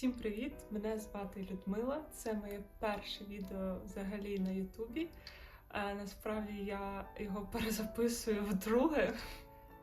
Всім привіт! Мене звати Людмила. Це моє перше відео взагалі на Ютубі. Е, Насправді я його перезаписую вдруге.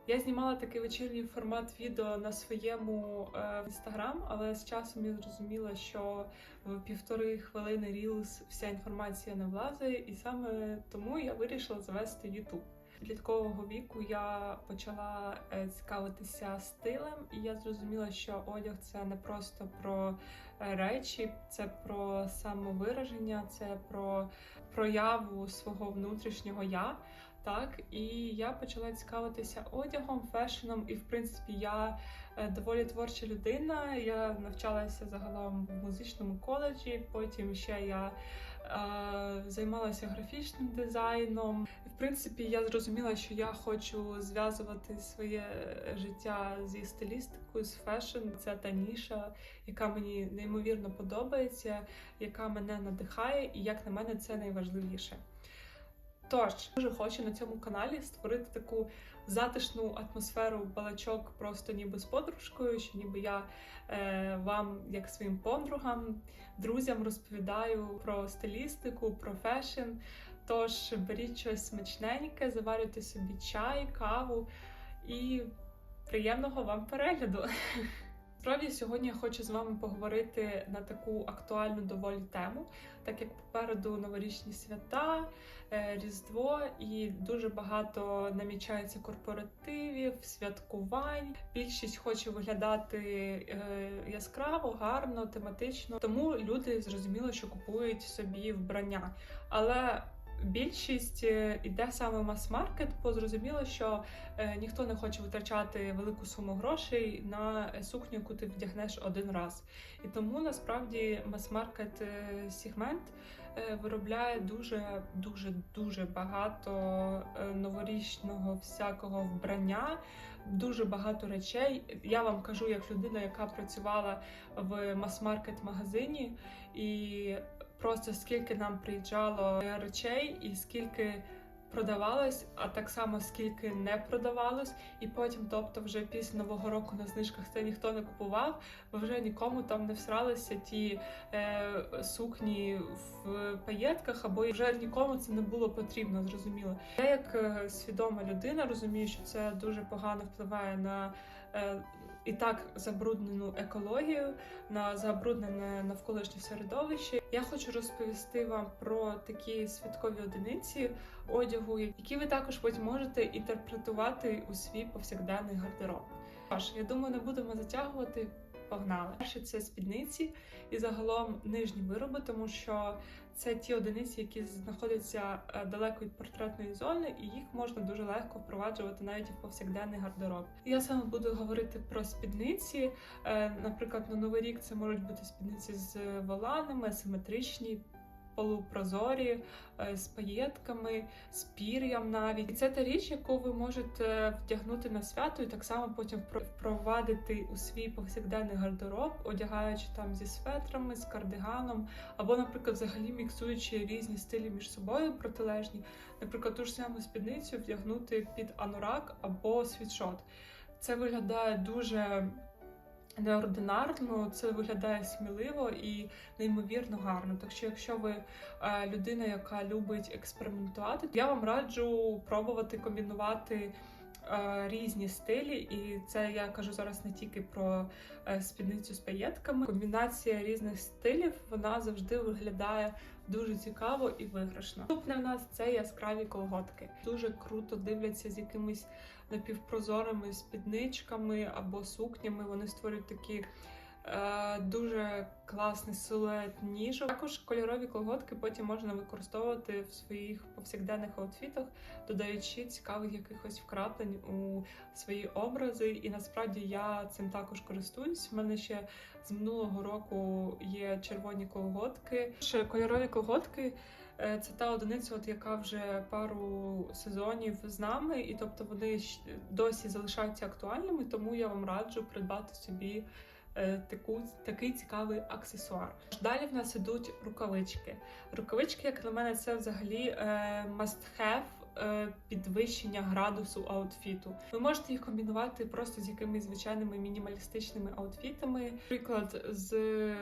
Я знімала такий вечірній формат відео на своєму інстаграм, але з часом я зрозуміла, що в півтори хвилини Reels вся інформація не влазить, і саме тому я вирішила завести Ютуб. Підліткового віку я почала е, цікавитися стилем, і я зрозуміла, що одяг це не просто про е, речі, це про самовираження, це про прояву свого внутрішнього я. Так, і я почала цікавитися одягом, фешеном, і в принципі я доволі творча людина. Я навчалася загалом в музичному коледжі. Потім ще я е, займалася графічним дизайном. В принципі, я зрозуміла, що я хочу зв'язувати своє життя зі стилістикою, з фешн. Це та ніша, яка мені неймовірно подобається, яка мене надихає, і як на мене це найважливіше. Тож, дуже хочу на цьому каналі створити таку затишну атмосферу балачок, просто ніби з подружкою, що ніби я е, вам, як своїм подругам, друзям розповідаю про стилістику, про фешн. Тож беріть щось смачненьке, заварюйте собі чай, каву і приємного вам перегляду! Справді сьогодні я хочу з вами поговорити на таку актуальну доволі тему, так як попереду новорічні свята, е, Різдво і дуже багато намічається корпоративів, святкувань. Більшість хоче виглядати е, яскраво, гарно, тематично. Тому люди зрозуміло, що купують собі вбрання. Але Більшість е, іде саме мас-маркет, бо зрозуміло, що е, ніхто не хоче витрачати велику суму грошей на сукню, яку ти вдягнеш один раз. І тому насправді мас-маркет е, сегмент е, виробляє дуже дуже дуже багато е, новорічного всякого вбрання, дуже багато речей. Я вам кажу, як людина, яка працювала в мас-маркет магазині і просто скільки нам приїжджало речей, і скільки продавалось, а так само скільки не продавалось, і потім, тобто, вже після нового року на знижках це ніхто не купував, бо вже нікому там не всралися ті е, сукні в паєтках, або вже нікому це не було потрібно, зрозуміло. Я як е, свідома людина розумію, що це дуже погано впливає на. Е, і так забруднену екологію, на забруднене навколишнє середовище. Я хочу розповісти вам про такі святкові одиниці одягу, які ви також потім можете інтерпретувати у свій повсякденний гардероб. Тож, я думаю, не будемо затягувати. Погнали. Перше це спідниці і загалом нижні вироби, тому що це ті одиниці, які знаходяться е, далеко від портретної зони, і їх можна дуже легко впроваджувати навіть в повсякденний гардероб. Я саме буду говорити про спідниці. Е, наприклад, на новий рік це можуть бути спідниці з воланами, симетричні полупрозорі, е, з паєтками, з пір'ям навіть. І це та річ, яку ви можете вдягнути на свято, і так само потім впровадити у свій повсякденний гардероб, одягаючи там зі светрами, з кардиганом, або, наприклад, взагалі міксуючи різні стилі між собою протилежні. Наприклад, ту ж саму спідницю вдягнути під анурак або світшот. Це виглядає дуже неординарно, це виглядає сміливо і неймовірно гарно. Так що, якщо ви е, людина, яка любить експериментувати, я вам раджу пробувати комбінувати. Е, різні стилі, і це я кажу зараз не тільки про е, спідницю з паєтками. Комбінація різних стилів вона завжди виглядає дуже цікаво і виграшно. Наступне в нас це яскраві колготки. Дуже круто дивляться з якимись напівпрозорими спідничками або сукнями. Вони створюють такі. Е, дуже класний силует ніжок. Також кольорові колготки потім можна використовувати в своїх повсякденних аутфітах, додаючи цікавих якихось вкраплень у свої образи. І насправді я цим також користуюсь. У мене ще з минулого року є червоні колготки. Ще кольорові колготки. Е, це та одиниця, от яка вже пару сезонів з нами, і тобто вони досі залишаються актуальними, тому я вам раджу придбати собі таку, такий цікавий аксесуар. Далі в нас ідуть рукавички. Рукавички, як на мене, це взагалі е, must have е, підвищення градусу аутфіту. Ви можете їх комбінувати просто з якимись звичайними мінімалістичними аутфітами, наприклад, з е,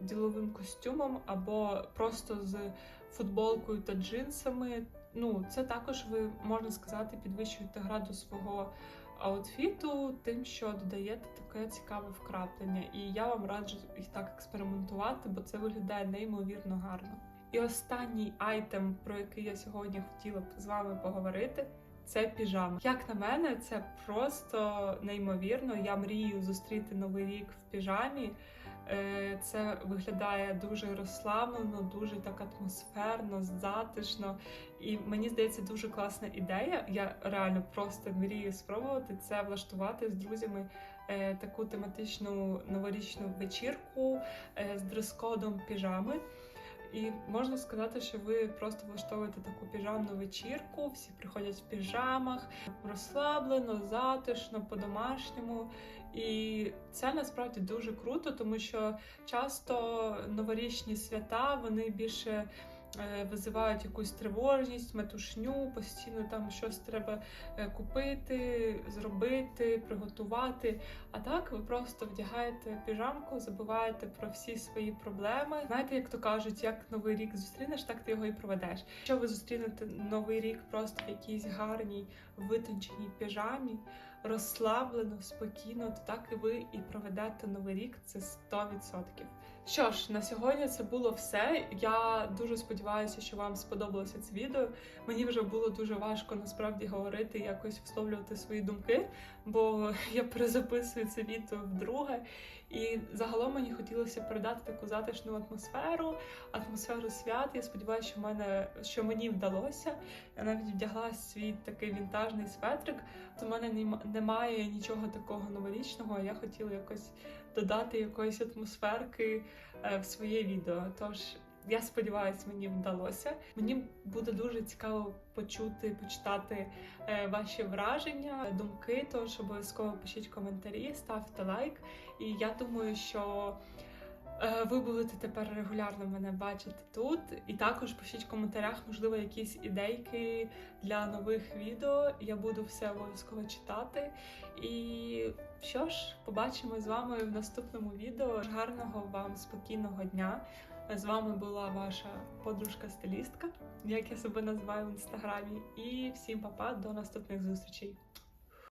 діловим костюмом або просто з футболкою та джинсами. Ну, це також ви можна сказати, підвищуєте градус свого аутфіту, тим, що додаєте таке цікаве вкраплення. І я вам раджу їх так експериментувати, бо це виглядає неймовірно гарно. І останній айтем, про який я сьогодні хотіла б з вами поговорити. Це піжама. Як на мене, це просто неймовірно. Я мрію зустріти новий рік в піжамі. Е, Це виглядає дуже розслаблено, дуже так атмосферно, затишно. І мені здається, дуже класна ідея. Я реально просто мрію спробувати це влаштувати з друзями е, таку тематичну новорічну вечірку е, з дрес-кодом піжами. І можна сказати, що ви просто влаштовуєте таку піжамну вечірку, всі приходять в піжамах, розслаблено, затишно, по-домашньому. І це насправді дуже круто, тому що часто новорічні свята вони більше визивають якусь тривожність, метушню, постійно там щось треба е, купити, зробити, приготувати. А так ви просто вдягаєте піжамку, забуваєте про всі свої проблеми. Знаєте, як то кажуть, як новий рік зустрінеш, так ти його і проведеш. Якщо ви зустрінете новий рік просто в якійсь гарній витонченій піжамі, розслаблено, спокійно, то так і ви і проведете новий рік. Це 100%. Що ж, на сьогодні це було все. Я дуже сподіваюся, що вам сподобалося це відео. Мені вже було дуже важко насправді говорити, якось висловлювати свої думки, бо я перезаписую це відео вдруге. І загалом мені хотілося передати таку затишну атмосферу, атмосферу свят. Я сподіваюся, що мене що мені вдалося. Я навіть вдягла свій такий вінтажний светрик. То в мене нема- немає нічого такого новорічного. Я хотіла якось додати якоїсь атмосферки е, в своє відео. Тож я сподіваюся, мені вдалося. Мені буде дуже цікаво почути, почитати е, ваші враження, думки. Тож обов'язково пишіть коментарі, ставте лайк. І я думаю, що. Е, Ви будете тепер регулярно мене бачити тут, і також пишіть в коментарях, можливо, якісь ідейки для нових відео. Я буду все обов'язково читати. І що ж, побачимо з вами в наступному відео. Гарного вам спокійного дня. З вами була ваша подружка-стилістка, як я себе називаю в інстаграмі. І всім па-па, до наступних зустрічей.